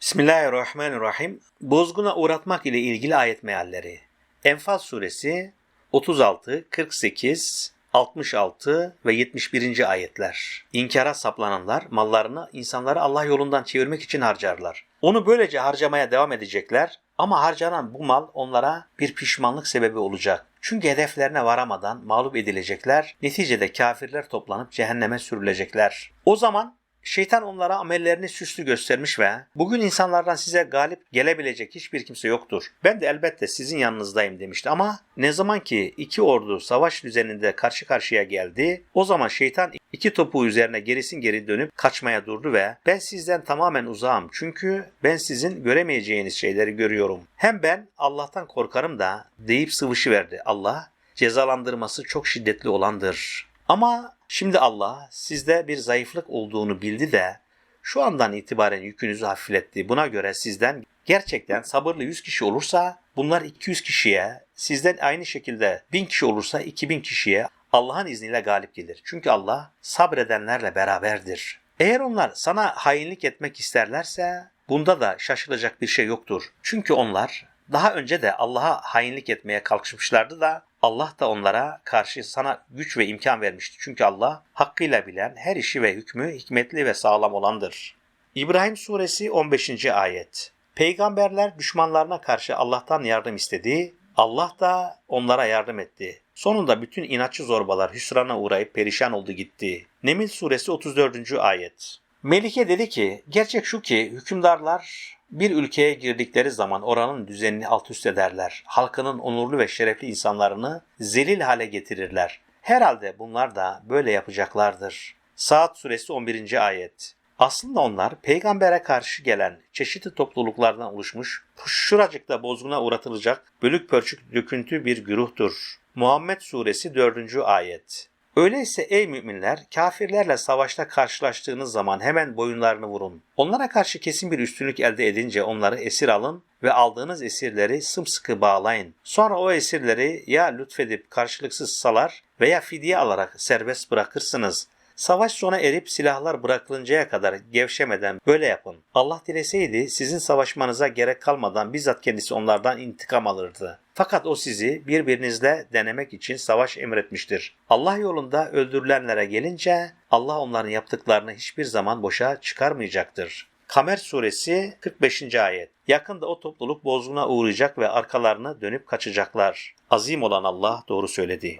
Bismillahirrahmanirrahim. Bozguna uğratmak ile ilgili ayet mealleri. Enfal suresi 36, 48, 66 ve 71. ayetler. İnkara saplananlar mallarını insanları Allah yolundan çevirmek için harcarlar. Onu böylece harcamaya devam edecekler ama harcanan bu mal onlara bir pişmanlık sebebi olacak. Çünkü hedeflerine varamadan mağlup edilecekler, neticede kafirler toplanıp cehenneme sürülecekler. O zaman Şeytan onlara amellerini süslü göstermiş ve bugün insanlardan size galip gelebilecek hiçbir kimse yoktur. Ben de elbette sizin yanınızdayım demişti ama ne zaman ki iki ordu savaş düzeninde karşı karşıya geldi o zaman şeytan iki topu üzerine gerisin geri dönüp kaçmaya durdu ve ben sizden tamamen uzağım çünkü ben sizin göremeyeceğiniz şeyleri görüyorum. Hem ben Allah'tan korkarım da deyip sıvışıverdi. Allah cezalandırması çok şiddetli olandır. Ama şimdi Allah sizde bir zayıflık olduğunu bildi de şu andan itibaren yükünüzü hafifletti. Buna göre sizden gerçekten sabırlı 100 kişi olursa bunlar 200 kişiye, sizden aynı şekilde 1000 kişi olursa 2000 kişiye Allah'ın izniyle galip gelir. Çünkü Allah sabredenlerle beraberdir. Eğer onlar sana hainlik etmek isterlerse bunda da şaşılacak bir şey yoktur. Çünkü onlar daha önce de Allah'a hainlik etmeye kalkışmışlardı da Allah da onlara karşı sana güç ve imkan vermişti. Çünkü Allah hakkıyla bilen her işi ve hükmü hikmetli ve sağlam olandır. İbrahim suresi 15. ayet. Peygamberler düşmanlarına karşı Allah'tan yardım istedi. Allah da onlara yardım etti. Sonunda bütün inatçı zorbalar hüsrana uğrayıp perişan oldu gitti. Nemil suresi 34. ayet. Melike dedi ki, gerçek şu ki hükümdarlar bir ülkeye girdikleri zaman oranın düzenini alt üst ederler. Halkının onurlu ve şerefli insanlarını zelil hale getirirler. Herhalde bunlar da böyle yapacaklardır. Saat suresi 11. ayet. Aslında onlar peygambere karşı gelen çeşitli topluluklardan oluşmuş, şuracıkta bozguna uğratılacak bölük pörçük döküntü bir güruhtur. Muhammed suresi 4. ayet. Öyleyse ey müminler kafirlerle savaşta karşılaştığınız zaman hemen boyunlarını vurun. Onlara karşı kesin bir üstünlük elde edince onları esir alın ve aldığınız esirleri sımsıkı bağlayın. Sonra o esirleri ya lütfedip karşılıksız salar veya fidye alarak serbest bırakırsınız. Savaş sona erip silahlar bırakılıncaya kadar gevşemeden böyle yapın. Allah dileseydi sizin savaşmanıza gerek kalmadan bizzat kendisi onlardan intikam alırdı. Fakat o sizi birbirinizle denemek için savaş emretmiştir. Allah yolunda öldürülenlere gelince Allah onların yaptıklarını hiçbir zaman boşa çıkarmayacaktır. Kamer suresi 45. ayet. Yakında o topluluk bozguna uğrayacak ve arkalarını dönüp kaçacaklar. Azim olan Allah doğru söyledi.